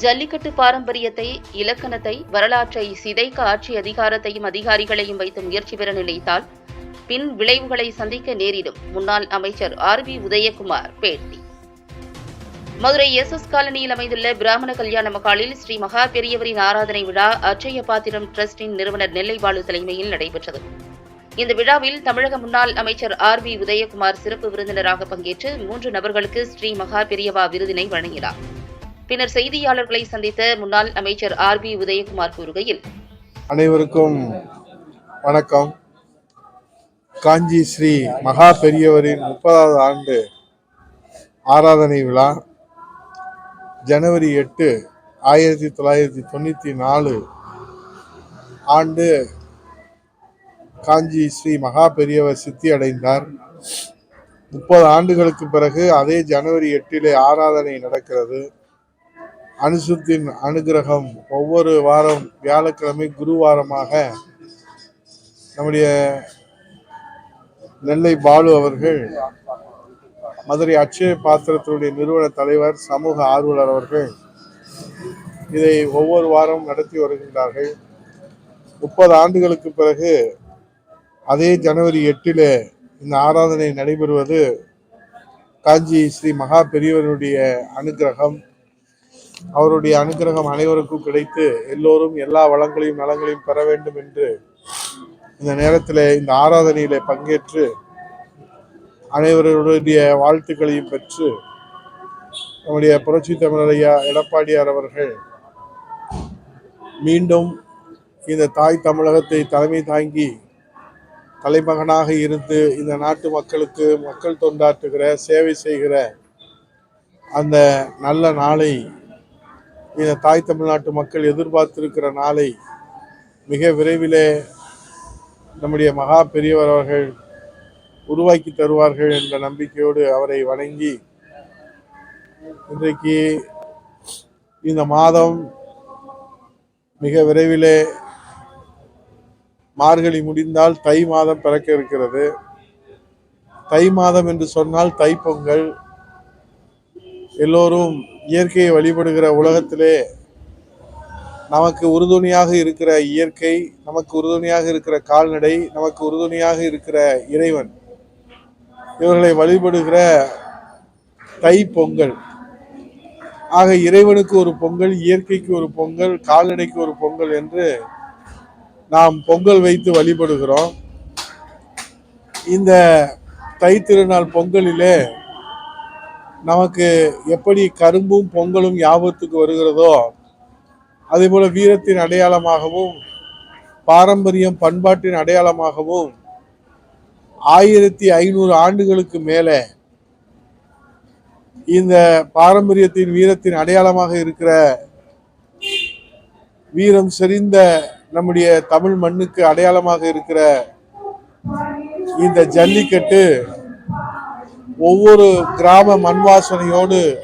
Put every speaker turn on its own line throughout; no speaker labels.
ஜல்லிக்கட்டு பாரம்பரியத்தை இலக்கணத்தை வரலாற்றை சிதைக்க ஆட்சி அதிகாரத்தையும் அதிகாரிகளையும் வைத்து முயற்சி பெற நினைத்தால் பின் விளைவுகளை சந்திக்க நேரிடும். முன்னாள் அமைச்சர் ஆர் வி உதயகுமார் பேட்டி. மதுரை எஸ் எஸ் காலனியில் அமைந்துள்ள பிராமண கல்யாண மகாலில் ஸ்ரீ மகா பெரியவரின் ஆராதனை விழா அச்சய பாத்திரம் டிரஸ்டின் நிறுவனர் நெல்லைபாலு தலைமையில் நடைபெற்றது. இந்த விழாவில் தமிழக முன்னாள் அமைச்சர் ஆர் வி உதயகுமார் சிறப்பு விருந்தினராக பங்கேற்று மூன்று நபர்களுக்கு ஸ்ரீ மகா பெரியவா விருதினை வழங்கினார். பின்னர் செய்தியாளர்களை சந்தித்த முன்னாள் அமைச்சர் ஆர் பி உதயகுமார் கூறுகையில்
அனைவருக்கும் வணக்கம். காஞ்சி ஸ்ரீ மகா பெரியவரின் முப்பதாவது ஆண்டு ஆராதனை விழா ஜனவரி எட்டு ஆயிரத்தி தொள்ளாயிரத்தி தொண்ணூற்றி நாலு ஆண்டு காஞ்சி ஸ்ரீ மகா பெரியவர் சித்தி அடைந்தார். முப்பது ஆண்டுகளுக்கு பிறகு அதே ஜனவரி எட்டிலே ஆராதனை நடக்கிறது. அனுசுத்தின் அனுகிரகம் ஒவ்வொரு வாரம் வியாழக்கிழமை குருவாரமாக நம்முடைய நெல்லை பாலு அவர்கள் மதுரை அட்சய பாத்திரத்தினுடைய நிறுவன தலைவர் சமூக ஆர்வலர் அவர்கள் இதை ஒவ்வொரு வாரம் நடத்தி வருகின்றார்கள். முப்பது ஆண்டுகளுக்கு பிறகு அதே ஜனவரி எட்டில் இந்த ஆராதனை நடைபெறுவது காஞ்சி ஸ்ரீ மகா பெரியவருடைய அனுகிரகம். அவருடைய அனுகிரகம் அனைவருக்கும் கிடைத்து எல்லோரும் எல்லா வளங்களையும் நலங்களையும் பெற வேண்டும் என்று இந்த நேரத்தில் இந்த ஆராதனையில பங்கேற்று அனைவருடைய வாழ்த்துக்களையும் பெற்று நம்முடைய புரட்சி தமிழரையா எடப்பாடியார் அவர்கள் மீண்டும் இந்த தாய் தமிழகத்தை தலைமை தாங்கி தலைமகனாக இருந்து இந்த நாட்டு மக்களுக்கு மக்கள் தொண்டாற்றுகிற சேவை செய்கிற அந்த நல்ல நாளை இந்த தாய் தமிழ்நாட்டு மக்கள் எதிர்பார்த்திருக்கிற நாளை மிக விரைவிலே நம்முடைய மகா பெரியவர் அவர்கள் உருவாக்கி தருவார்கள் என்ற நம்பிக்கையோடு அவரை வணங்கி இன்றைக்கு இந்த மாதம் மிக விரைவிலே மார்கழி முடிந்தால் தை மாதம் பிறக்க இருக்கிறது. தை மாதம் என்று சொன்னால் தைப்பொங்கல். எல்லோரும் இயற்கையை வழிபடுகிற உலகத்திலே நமக்கு உறுதுணையாக இருக்கிற இயற்கை நமக்கு உறுதுணையாக இருக்கிற கால்நடை நமக்கு உறுதுணையாக இருக்கிற இறைவன் இவர்களை வழிபடுகிற தை பொங்கல். ஆக இறைவனுக்கு ஒரு பொங்கல் இயற்கைக்கு ஒரு பொங்கல் கால்நடைக்கு ஒரு பொங்கல் என்று நாம் பொங்கல் வைத்து வழிபடுகிறோம். இந்த தை திருநாள் பொங்கலிலே நமக்கு எப்படி கரும்பும் பொங்கலும் ஞாபகத்துக்கு வருகிறதோ அதே போல் வீரத்தின் அடையாளமாகவும் பாரம்பரியம் பண்பாட்டின் அடையாளமாகவும் ஆயிரத்தி ஐநூறு ஆண்டுகளுக்கு மேலே இந்த பாரம்பரியத்தின் வீரத்தின் அடையாளமாக இருக்கிற வீரம் செறிந்த நம்முடைய தமிழ் மண்ணுக்கு அடையாளமாக இருக்கிற இந்த ஜல்லிக்கட்டு ஒவ்வொரு கிராம மண் வாசனையோடு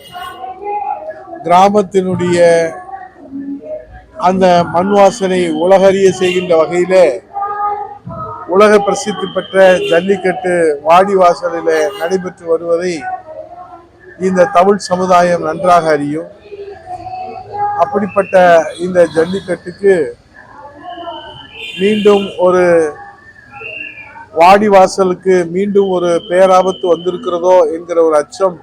கிராமத்தினுடைய அந்த மண் வாசனை உலகறிய செய்கின்ற வகையிலே உலக பிரசித்தி பெற்ற ஜல்லிக்கட்டு வாடி வாசலில் நடைபெற்று வருவதை இந்த தமிழ் சமுதாயம் நன்றாக அறியும். அப்படிப்பட்ட இந்த ஜல்லிக்கட்டுக்கு மீண்டும் ஒரு வாடிவாசலுக்கு மீண்டும் ஒரு பேராபத்து வந்திருக்கிறதோ என்கிற ஒரு அச்சம்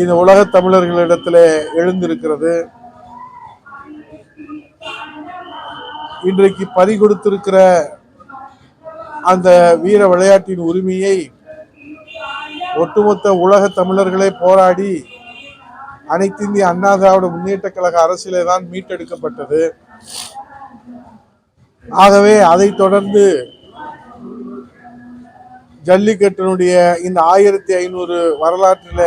இந்த உலக தமிழர்களிடத்தில் எழுந்திருக்கிறது. இன்றைக்கு பறி கொடுத்திருக்கிற அந்த வீர விளையாட்டின் உரிமையை ஒட்டுமொத்த உலக தமிழர்களே போராடி அனைத்து இந்திய அண்ணா திராவிட முன்னேற்ற கழக அரசிலே தான் மீட்டெடுக்கப்பட்டது. ஆகவே அதைத் தொடர்ந்து ஜல்லிக்கட்டினுடைய இந்த ஆயிரத்தி ஐநூறு வரலாற்றில்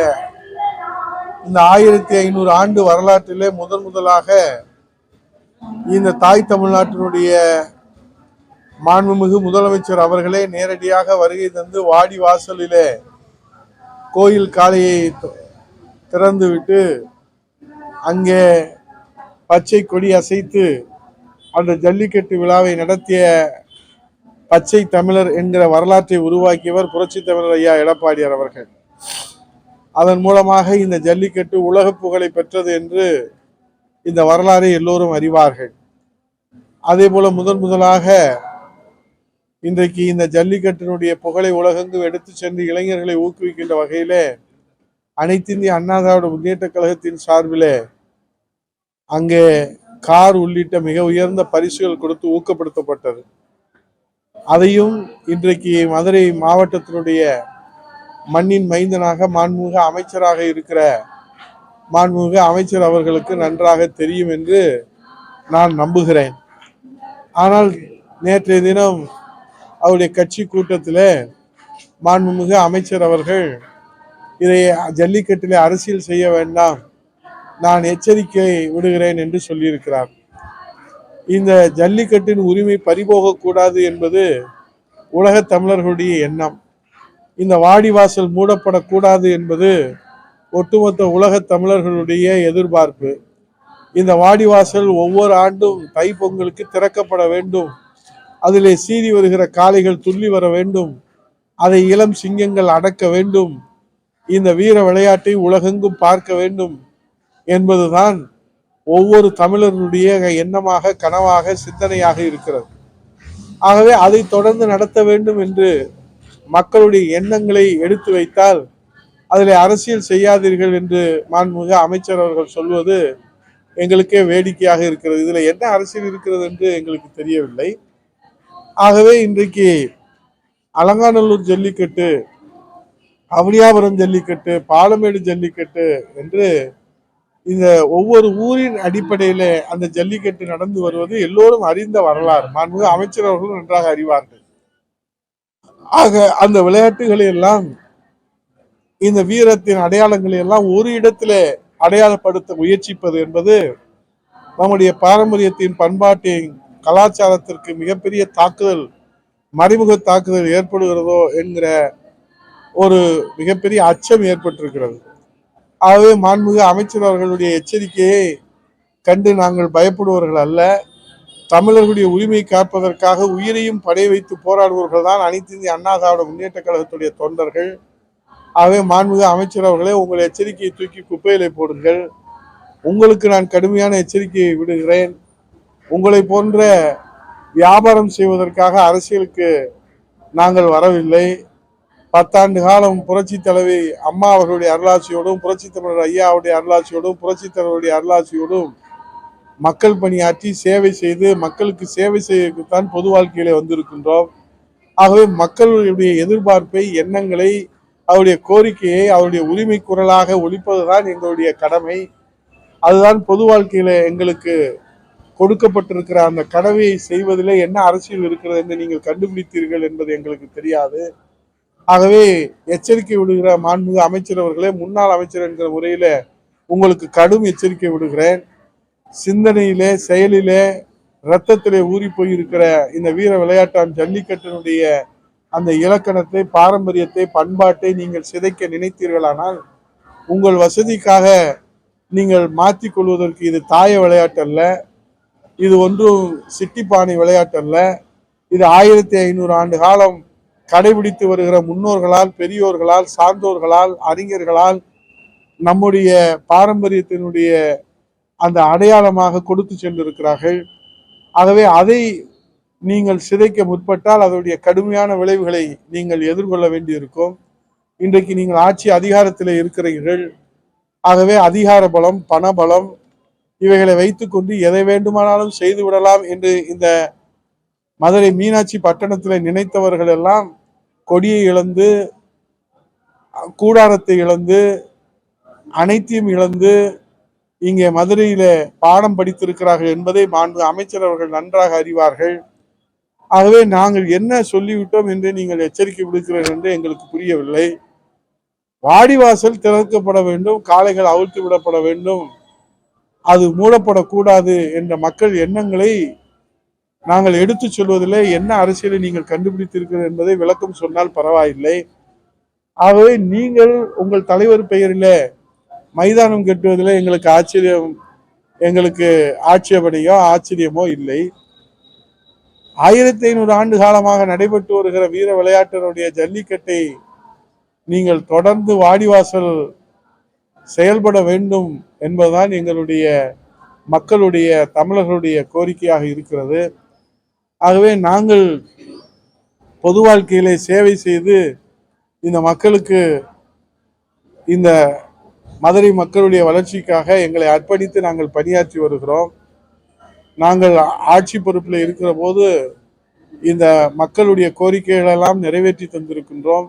இந்த ஆயிரத்தி ஐநூறு ஆண்டு வரலாற்றிலே முதன் முதலாக இந்த தாய் தமிழ்நாட்டினுடைய மாண்புமிகு முதலமைச்சர் அவர்களே நேரடியாக வருகை தந்து வாடி வாசலிலே கோயில் காளையை திறந்துவிட்டு அங்கே பச்சை கொடி அசைத்து அந்த ஜல்லிக்கட்டு விழாவை நடத்திய பச்சை தமிழர் என்கிற வரலாற்றை உருவாக்கியவர் புரட்சி தமிழர் ஐயா எடப்பாடியார் அவர்கள். அதன் மூலமாக இந்த ஜல்லிக்கட்டு உலக புகழை பெற்றது என்று இந்த வரலாறை எல்லோரும் அறிவார்கள். அதே போல முதன் முதலாக இன்றைக்கு இந்த ஜல்லிக்கட்டினுடைய புகழை உலகெங்கும் எடுத்து சென்று இளைஞர்களை ஊக்குவிக்கின்ற வகையிலே அனைத்திந்திய அண்ணா திராவிட முன்னேற்ற கழகத்தின் சார்பிலே அங்கே கார் உள்ளிட்ட மிக உயர்ந்த பரிசுகள் கொடுத்து ஊக்கப்படுத்தப்பட்டது. அதையும் இன்றைக்கு மதுரை மாவட்டத்தினுடைய மண்ணின் மைந்தனாக மாண்புமிகு அமைச்சராக இருக்கிற மாண்புமிகு அமைச்சர் அவர்களுக்கு நன்றாக தெரியும் என்று நான் நம்புகிறேன். ஆனால் நேற்றைய தினம் அவருடைய கட்சி கூட்டத்தில் மாண்புமிகு அமைச்சர் அவர்கள் இதை ஜல்லிக்கட்டிலே அரசியல் செய்ய வேண்டாம் நான் எச்சரிக்கை விடுகிறேன் என்று சொல்லியிருக்கிறார். இந்த ஜல்லிக்கட்டின் உரிமை பறிபோகக்கூடாது என்பது உலகத் தமிழர்களுடைய எண்ணம். இந்த வாடிவாசல் மூடப்படக்கூடாது என்பது ஒட்டுமொத்த உலகத் தமிழர்களுடைய எதிர்பார்ப்பு. இந்த வாடிவாசல் ஒவ்வொரு ஆண்டும் தைப்பொங்கலுக்கு திறக்கப்பட வேண்டும். அதிலே சீறி வருகிற காளைகள் துள்ளி வர வேண்டும். அதை இளம் சிங்கங்கள் அடக்க வேண்டும். இந்த வீர விளையாட்டை உலகெங்கும் பார்க்க வேண்டும் என்பதுதான் ஒவ்வொரு தமிழருடைய எண்ணமாக கனவாக சிந்தனையாக இருக்கிறது. ஆகவே அதை தொடர்ந்து நடத்த வேண்டும் என்று மக்களுடைய எண்ணங்களை எடுத்து வைத்தால் அதில் அரசியல் செய்யாதீர்கள் என்று மாண்புமிகு அமைச்சர் அவர்கள் சொல்வது எங்களுக்கே வேடிக்கையாக இருக்கிறது. இதில் என்ன அரசியல் இருக்கிறது என்று எங்களுக்கு தெரியவில்லை. ஆகவே இன்றைக்கு அலங்காநல்லூர் ஜல்லிக்கட்டு அவனியாபுரம் ஜல்லிக்கட்டு பாலமேடு ஜல்லிக்கட்டு என்று இந்த ஒவ்வொரு ஊரின் அடிப்படையில அந்த ஜல்லிக்கட்டு நடந்து வருவது எல்லோரும் அறிந்த வரலாறு. மாண்புமிகு அமைச்சர் அவர்களும் நன்றாக அறிவார்கள். ஆக அந்த விளையாட்டுகளை எல்லாம் இந்த வீரத்தின் அடையாளங்களை எல்லாம் ஒரு இடத்துல அடையாளப்படுத்த முயற்சிப்பது என்பது நம்முடைய பாரம்பரியத்தின் பண்பாட்டின் கலாச்சாரத்திற்கு மிகப்பெரிய தாக்குதல் மறைமுக தாக்குதல் ஏற்படுகிறதோ என்கிற ஒரு மிகப்பெரிய அச்சம் ஏற்பட்டிருக்கிறது. ஆகவே மாண்புமிகு அமைச்சர் அவர்களுடைய எச்சரிக்கையை கண்டு நாங்கள் பயப்படுவர்கள் அல்ல. தமிழர்களுடைய உரிமை காப்பதற்காக உயிரையும் படை வைத்து போராடுபவர்கள் தான் அனைத்து இந்திய அண்ணா திராவிட முன்னேற்ற கழகத்துடைய தொண்டர்கள். ஆகவே மாண்புமிகு அமைச்சர் அவர்களே உங்கள் எச்சரிக்கையை தூக்கி குப்பையிலே போடுங்கள். உங்களுக்கு நான் கடுமையான எச்சரிக்கையை விடுகிறேன். உங்களை போன்ற வியாபாரம் செய்வதற்காக அரசியலுக்கு நாங்கள் வரவில்லை. பத்தாண்டு காலம் புரட்சி தலைவி அம்மா அவர்களுடைய அருளாட்சியோடும் புரட்சி தமிழர் ஐயாவுடைய அருளாட்சியோடும் புரட்சி தலைவருடைய அருளாட்சியோடும் மக்கள் பணியாற்றி சேவை செய்து மக்களுக்கு சேவை செய்யத்தான் பொது வாழ்க்கையில வந்திருக்கின்றோம். ஆகவே மக்களுடைய எதிர்பார்ப்பை எண்ணங்களை அவருடைய கோரிக்கையை அவருடைய உரிமை குரலாக ஒழிப்பதுதான் எங்களுடைய கடமை. அதுதான் பொது வாழ்க்கையில எங்களுக்கு கொடுக்கப்பட்டிருக்கிற அந்த கடமையை செய்வதிலே என்ன அரசியல் இருக்கிறது என்று நீங்கள் கண்டுபிடித்தீர்கள் என்பது எங்களுக்கு தெரியாது. ஆகவே எச்சரிக்கை விடுகிற மாண்புமிகு அமைச்சர் அவர்களே முன்னாள் அமைச்சர் என்கிற முறையில் உங்களுக்கு கடும் எச்சரிக்கை விடுகிறேன். சிந்தனையிலே செயலிலே இரத்தத்திலே ஊறி போயிருக்கிற இந்த வீர விளையாட்டான் ஜல்லிக்கட்டினுடைய அந்த இலக்கணத்தை பாரம்பரியத்தை பண்பாட்டை நீங்கள் சிதைக்க நினைத்தீர்களானால் உங்கள் வசதிக்காக நீங்கள் மாற்றிக் கொள்வதற்கு இது தாய விளையாட்டல்ல இது ஒன்றும் சிட்டிப்பானை விளையாட்டல்ல. இது ஆயிரத்தி ஐநூறு ஆண்டு காலம் கடைபிடித்து வருகிற முன்னோர்களால் பெரியோர்களால் சார்ந்தோர்களால் அறிஞர்களால் நம்முடைய பாரம்பரியத்தினுடைய அந்த அடையாளமாக கொடுத்து சென்றிருக்கிறார்கள். ஆகவே அதை நீங்கள் சிதைக்க முற்பட்டால் அதனுடைய கடுமையான விளைவுகளை நீங்கள் எதிர்கொள்ள வேண்டியிருக்கும். இன்றைக்கு நீங்கள் ஆட்சி அதிகாரத்தில் இருக்கிறீர்கள். ஆகவே அதிகார பலம் பண பலம் இவைகளை வைத்துக்கொண்டு எதை வேண்டுமானாலும் செய்து விடலாம் என்று இந்த மதுரை மீனாட்சி பட்டணத்தில் நினைத்தவர்கள் எல்லாம் கொடியை இழந்து கூடாரத்தை இழந்து அனைத்தையும் இழந்து இங்கே மதுரையில பாடம் படித்திருக்கிறார்கள் என்பதை மாண்பு அமைச்சர் அவர்கள் நன்றாக அறிவார்கள். ஆகவே நாங்கள் என்ன சொல்லிவிட்டோம் என்று நீங்கள் எச்சரிக்கை விடுக்கிறீர்கள் என்று எங்களுக்கு புரியவில்லை. வாடிவாசல் திறக்கப்பட வேண்டும் காளைகள் அவிழ்த்து விடப்பட வேண்டும் அது மூடப்படக்கூடாது என்ற மக்கள் எண்ணங்களை நாங்கள் எடுத்து சொல்வதில் என்ன அரசியலை நீங்கள் கண்டுபிடித்திருக்கிறீர்கள் என்பதை விளக்கம் சொன்னால் பரவாயில்லை. ஆகவே நீங்கள் உங்கள் தலைவர் பெயரிலே மைதானம் கட்டுவதில் எங்களுக்கு ஆச்சரியம் எங்களுக்கு ஆட்சேபனையோ ஆச்சரியமோ இல்லை. ஆயிரத்தி ஐநூறு ஆண்டு காலமாக நடைபெற்று வருகிற வீர விளையாட்டினுடைய ஜல்லிக்கட்டை நீங்கள் தொடர்ந்து வாடிவாசல் செயல்பட வேண்டும் என்பதுதான் எங்களுடைய மக்களுடைய தமிழர்களுடைய கோரிக்கையாக இருக்கிறது. ஆகவே நாங்கள் பொது வாழ்க்கையிலே சேவை செய்து இந்த மக்களுக்கு இந்த மதுரை மக்களுடைய வளர்ச்சிக்காக எங்களை அர்ப்பணித்து நாங்கள் பணியாற்றி வருகிறோம். நாங்கள் ஆட்சி பொறுப்பில் இருக்கிற போது இந்த மக்களுடைய கோரிக்கைகளெல்லாம் நிறைவேற்றி தந்திருக்கின்றோம்.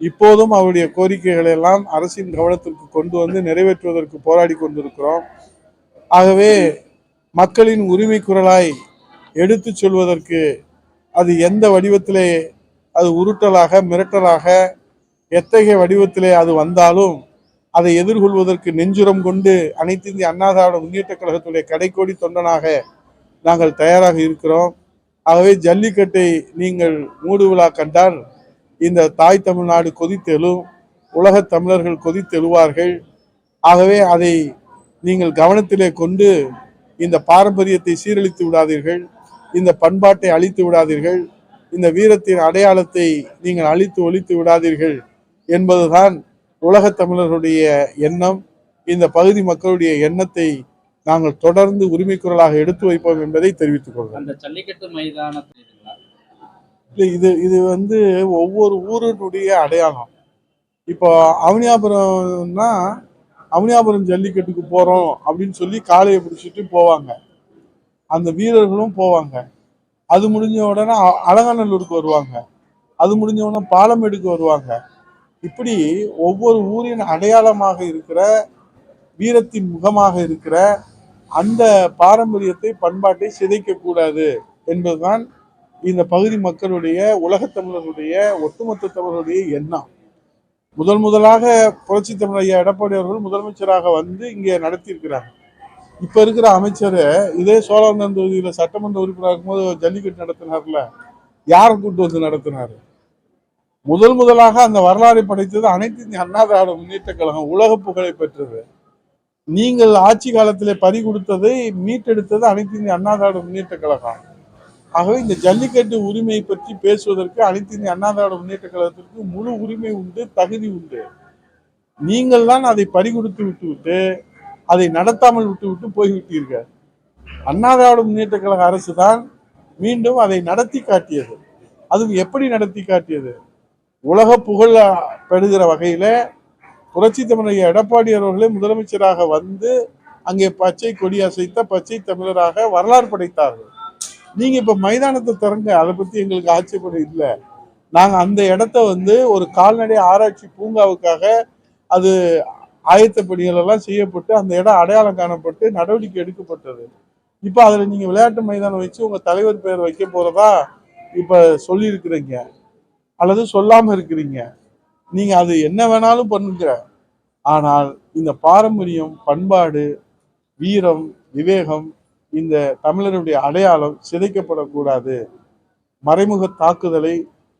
இப்போதும் அவருடைய கோரிக்கைகளை எல்லாம் அரசின் கவனத்திற்கு கொண்டு வந்து நிறைவேற்றுவதற்கு போராடி கொண்டிருக்கிறோம். ஆகவே மக்களின் உரிமை குரலாய் எடுத்துச் சொல்வதற்கு அது எந்த வடிவத்திலே அது உருட்டலாக மிரட்டலாக எத்தகைய வடிவத்திலே அது வந்தாலும் அதை எதிர்கொள்வதற்கு நெஞ்சுரம் கொண்டு அனைத்து இந்திய அண்ணா திராவிட முன்னேற்ற கழகத்துடைய கடைக்கோடி தொண்டனாக நாங்கள் தயாராக இருக்கிறோம். ஆகவே ஜல்லிக்கட்டை நீங்கள் மூடு விழா கண்டால் இந்த தாய் தமிழ்நாடு கொதித்தெழும் உலகத் தமிழர்கள் கொதித்தெழுவார்கள். ஆகவே அதை நீங்கள் கவனத்திலே கொண்டு இந்த பாரம்பரியத்தை சீரழித்து விடாதீர்கள். இந்த பண்பாட்டை அழித்து விடாதீர்கள். இந்த வீரத்தின் அடையாளத்தை நீங்கள் அழித்து ஒழித்து விடாதீர்கள் என்பதுதான் உலகத் தமிழர்களுடைய எண்ணம். இந்த பகுதி மக்களுடைய எண்ணத்தை நாங்கள் தொடர்ந்து உரிமை குரலாக எடுத்து வைப்போம் என்பதை தெரிவித்துக் கொள்கிறேன்.
அந்த ஜல்லிக்கட்டு மைதானத்துல?
இல்லை இது இது வந்து ஒவ்வொரு ஊரினுடைய அடையாளம். இப்போ அவனியாபுரம்னா அவனியாபுரம் ஜல்லிக்கட்டுக்கு போறோம் அப்படின்னு சொல்லி காளையை பிடிச்சிட்டு போவாங்க. அந்த வீரர்களும் போவாங்க. அது முடிஞ்ச உடனே அ- அலங்காநல்லூருக்கு வருவாங்க. அது முடிஞ்ச உடனே பாலமேடுக்கு வருவாங்க. இப்படி ஒவ்வொரு ஊரின் அடையாளமாக இருக்கிற வீரத்தின் முகமாக இருக்கிற அந்த பாரம்பரியத்தை பண்பாட்டை சிதைக்க கூடாது என்பதுதான் இந்த பகுதி மக்களுடைய உலகத் தமிழர்களுடைய ஒட்டுமொத்த தமிழருடைய எண்ணம். முதல் முதலாக புரட்சி தமிழ் ஐயா எடப்பாடி அவர்கள் முதலமைச்சராக வந்து இங்கே நடத்தியிருக்கிறாங்க இப்போ இருக்கிற அமைச்சர் இதே சோழாந்தன் தொகுதியில் சட்டமன்ற உறுப்பினர் இருக்கும்போது ஜல்லிக்கட்டு நடத்தினார்ல. யாரை கூட்டு வந்து நடத்தினார்? முதல் முதலாக அந்த வரலாறை படைத்தது அனைத்து இந்திய அண்ணா திராவிட முன்னேற்ற கழகம் உலக புகழை பெற்றது. நீங்கள் ஆட்சி காலத்திலே பறி கொடுத்ததை மீட்டெடுத்தது அனைத்து இந்திய அண்ணா திராவிட முன்னேற்ற கழகம். ஆகவே இந்த ஜல்லிக்கட்டு உரிமையை பற்றி பேசுவதற்கு அனைத்து இந்திய அண்ணா திராவிட முன்னேற்ற கழகத்திற்கு முழு உரிமை உண்டு தகுதி உண்டு. நீங்கள் தான் அதை பறிகொடுத்து விட்டுவிட்டு அதை நடத்தாமல் விட்டுவிட்டு போய்விட்டீர்கள் அண்ணா திராவிட முன்னேற்ற கழக அரசு தான் மீண்டும் அதை நடத்தி காட்டியது. அதுவும் எப்படி நடத்தி காட்டியது? உலக புகழ் பெறுகிற வகையில் புரட்சி தமிழக எடப்பாடி அவர்களே முதலமைச்சராக வந்து அங்கே பச்சை கொடி அசைத்த பச்சை தமிழராக வரலாறு படைத்தார்கள். நீங்கள் இப்போ மைதானத்தை திறங்க அதை பற்றி எங்களுக்கு ஆட்சேபனை இல்லை. நாங்கள் அந்த இடத்த வந்து ஒரு கால்நடை ஆராய்ச்சி பூங்காவுக்காக அது ஆயத்த பணிகள் எல்லாம் செய்யப்பட்டு அந்த இடம் அடையாளம் காணப்பட்டு நடவடிக்கை எடுக்கப்பட்டது. இப்போ அதில் நீங்கள் விளையாட்டு மைதானம் வச்சு உங்கள் தலைவர் பெயர் வைக்க போகிறதா இப்போ சொல்லியிருக்கிறீங்க. அல்லது சொல்லாமல் இருக்கிறீங்க. நீங்கள் அது என்ன வேணாலும் பண்ணுங்க. ஆனால் இந்த பாரம்பரியம் பண்பாடு வீரம் விவேகம் இந்த தமிழருடைய அடையாளம் சிதைக்கப்படக்கூடாது. மறைமுக தாக்குதலை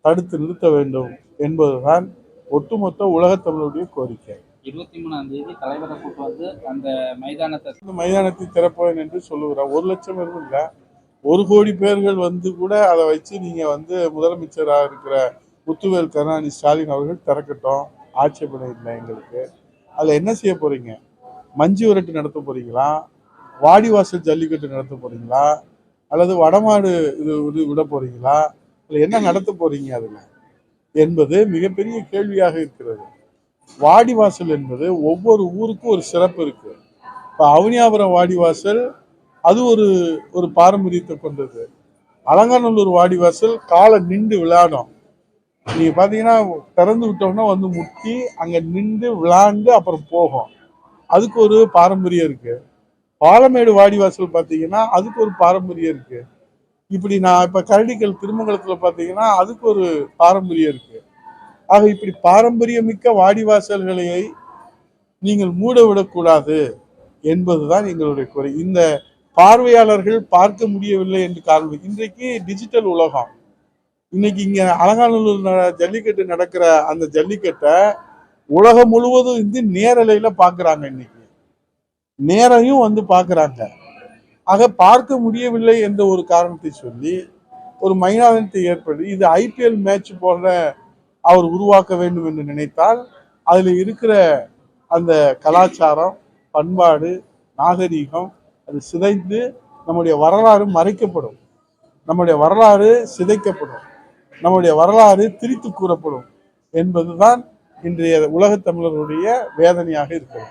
தடுத்து நிறுத்த வேண்டும் என்பதுதான் ஒட்டுமொத்த உலகத் தமிழருடைய கோரிக்கை.
இருபத்தி மூணாம் தேதி தலைவரை கூட்டு வந்து அந்த மைதானத்தை
இந்த மைதானத்தை திறப்பேன் என்று சொல்லுகிறேன் ஒரு லட்சம் பேரும் ஒரு கோடி பேர்கள் வந்து கூட அதை வச்சு நீங்க வந்து முதலமைச்சராக இருக்கிற முத்துவேல் கருணாநிதி ஸ்டாலின் அவர்கள் திறக்கட்டும். ஆட்சேபனை இல்லை எங்களுக்கு. அதில் என்ன செய்ய போறீங்க? மஞ்சு விரட்டு நடத்த போறீங்களா? வாடிவாசல் ஜல்லிக்கட்டு நடத்த போறீங்களா? அல்லது வடமாடு இது இது விட போறீங்களா? இல்லை என்ன நடத்த போறீங்க அதில்? என்பது மிகப்பெரிய கேள்வியாக இருக்கிறது. வாடிவாசல் என்பது ஒவ்வொரு ஊருக்கும் ஒரு சிறப்பு இருக்கு. இப்போ அவனியாபுரம் வாடிவாசல் அது ஒரு ஒரு பாரம்பரியத்தை கொண்டது. அலங்காநல்லூர் வாடிவாசல் காலை நின்று விளையாடும் நீங்க பாத்தீங்கன்னா திறந்து விட்டோம்னா வந்து முட்டி அங்க நின்று விளாண்டு அப்புறம் போகும். அதுக்கு ஒரு பாரம்பரியம் இருக்கு. பாலமேடு வாடிவாசல் பாத்தீங்கன்னா அதுக்கு ஒரு பாரம்பரியம் இருக்கு. இப்படி நான் இப்ப கரடிக்கல் திருமங்கலத்துல பாத்தீங்கன்னா அதுக்கு ஒரு பாரம்பரியம் இருக்கு. ஆக இப்படி பாரம்பரியமிக்க வாடிவாசல்களை நீங்கள் மூட விடக்கூடாது என்பதுதான் எங்களுடைய குறை இந்த பார்வையாளர்கள் பார்க்க முடியவில்லை என்று காரணம். இன்றைக்கு டிஜிட்டல் உலகம். இன்னைக்கு இங்க அலங்காநல்லூர் ஜல்லிக்கட்டு நடக்கிற அந்த ஜல்லிக்கட்டை உலகம் முழுவதும் வந்து நேரலையில பாக்குறாங்க இன்னைக்கு. நேரையும் வந்து பாக்குறாங்க ஆக பார்க்க முடியவில்லை என்ற ஒரு காரணத்தை சொல்லி ஒரு மைனாரிட்டி ஏற்படுத்தி இது ஐபிஎல் மேட்ச் போன்ற அவர் உருவாக்க வேண்டும் என்று நினைத்தால் அதில் இருக்கிற அந்த கலாச்சாரம் பண்பாடு நாகரீகம் அது சிதைந்து நம்முடைய வரலாறு மறைக்கப்படும். நம்முடைய வரலாறு சிதைக்கப்படும். நம்முடைய வரலாறு திரித்து கூறப்படும் என்பதுதான் இன்றைய உலகத் தமிழர்களுடைய வேதனையாக இருக்கிறது.